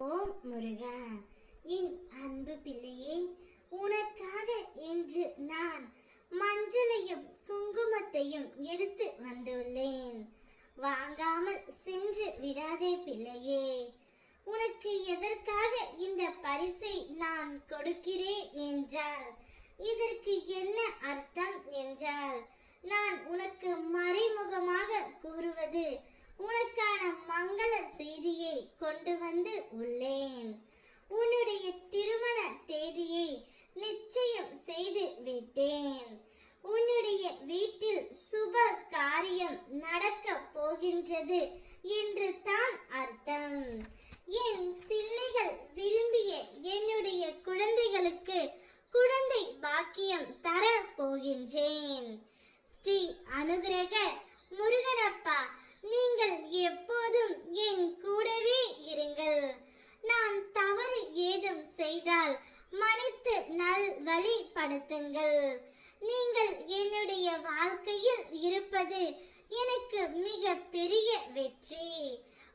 ஓம் முருகா என் அன்பு பிள்ளையே உனக்காக இன்று நான் மஞ்சளையும் குங்குமத்தையும் எடுத்து வந்துள்ளேன். வாங்காமல் சென்று விடாதே பிள்ளையே உனக்கு எதற்காக இந்த பரிசை நான் கொடுக்கிறேன் என்றால் இதற்கு என்ன அர்த்தம்? கொண்டு வந்து உள்ளேன். உன்னுடைய திருமண தேதியை நிச்சயம் செய்து விட்டேன். உன்னுடைய வீட்டில் சுப காரியம் நடக்க போகின்றது என்று தான் அர்த்தம். என் பிள்ளைகள் விரும்பிய என்னுடைய குழந்தைகளுக்கு குழந்தை பாக்கியம் தர போகின்றேன். ஸ்ரீ அனுகிரக முருகனப்பா நீங்கள் எப்போதும் வழிப்படுத்துங்கள் நீங்கள் என்னுடைய வாழ்க்கையில் இருப்பது எனக்கு மிக பெரிய வெற்றி.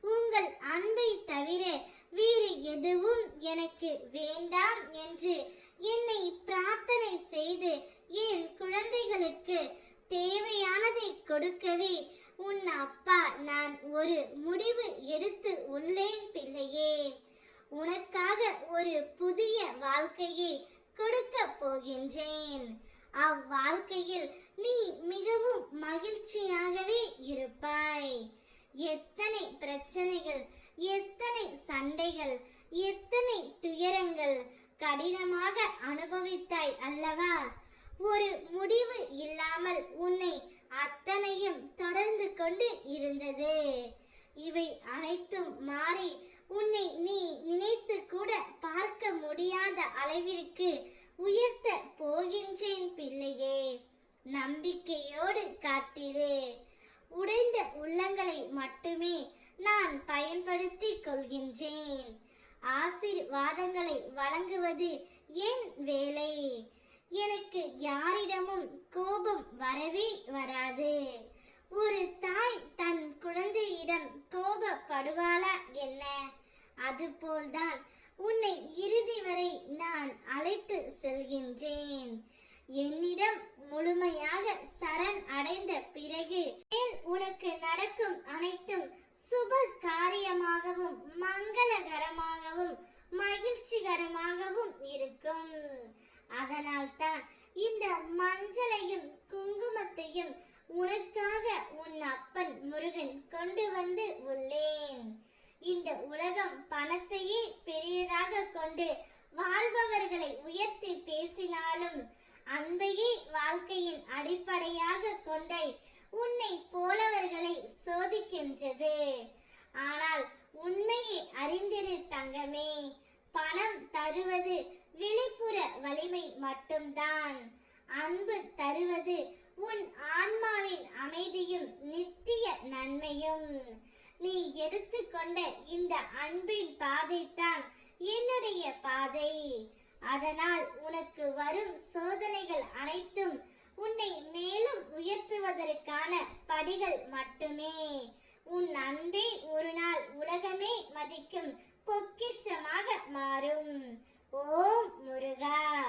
உங்கள் அன்பை தவிர வேறு எதுவும் எனக்கு வேண்டாம் என்று என்னை பிரார்த்தனை செய்து என் குழந்தைகளுக்கு தேவையானதை கொடுக்கவே உன் அப்பா நான் ஒரு முடிவு எடுத்து உள்ளேன் பிள்ளையே உனக்காக ஒரு புதிய வாழ்க்கையை கொடுக்க போகின்றேன். அவ்வாழ்க்கையில் நீ மிகவும் மகிழ்ச்சியாகவே இருப்பாய். எத்தனை பிரச்சனைகள் எத்தனை சண்டைகள் எத்தனை துயரங்கள் கடினமாக அனுபவித்தாய் அல்லவா? ஒரு முடிவு இல்லாமல் உன்னை அத்தனையும் தொடர்ந்து கொண்டு இருந்தது. இவை அனைத்தும் மாறி உன்னை நீ நினைத்து கூட பார்க்க முடியாத அளவிற்கு உயர்த்த போகின்றேன் பிள்ளையே. நம்பிக்கையோடு காத்திரு. உடைந்த உள்ளங்களை மட்டுமே நான் பயன்படுத்திக் கொள்கின்றேன். ஆசீர்வாதங்களை வழங்குவது என் வேலை. எனக்கு யாரிடமும் கோபம் வரவே வராது. ஒரு தாய் தன் குழந்தையிடம் கோபப்படுவாளா என்ன? அதுபோல்தான் உன்னை இறுதி வரை நான் அழைத்து செல்கின்றேன். என்னிடம் முழுமையாக சரண் அடைந்த பிறகு உனக்கு நடக்கும் அனைத்தும் சுப காரியமாகவும் மங்களகரமாகவும் மகிழ்ச்சிகரமாகவும் இருக்கும். அதனால்தான் இந்த மஞ்சளையும் குங்குமத்தையும் உனக்காக உன் அப்பன் முருகன் கொண்டு வந்து உள்ளேன். இந்த உலகம் பணத்தை கொண்டு வாழ்பவர்களை உயர்த்தி பேசினாலும் அன்பையே வாழ்க்கையின் அடிப்படையாக கொண்டை உன்னை போலவர்களை சோதிக்கின்றது. ஆனால் உண்மையை அறிந்திரு தங்கமே பணம் தருவது வெளிப்புற வலிமை மட்டும்தான். அன்பு தருவது உன் ஆன்மாவின் அமைதியும் நித்திய நன்மையும். நீ எடுத்துக்கொண்ட இந்த அன்பின் பாதைத்தான் என்னுடைய பாதை. அதனால் உனக்கு வரும் சோதனைகள் அனைத்தும் உன்னை மேலும் உயர்த்துவதற்கான படிகள் மட்டுமே. உன் அன்பே ஒரு நாள் உலகமே மதிக்கும் பொக்கிஷமாக மாறும். ஓம் முருகா.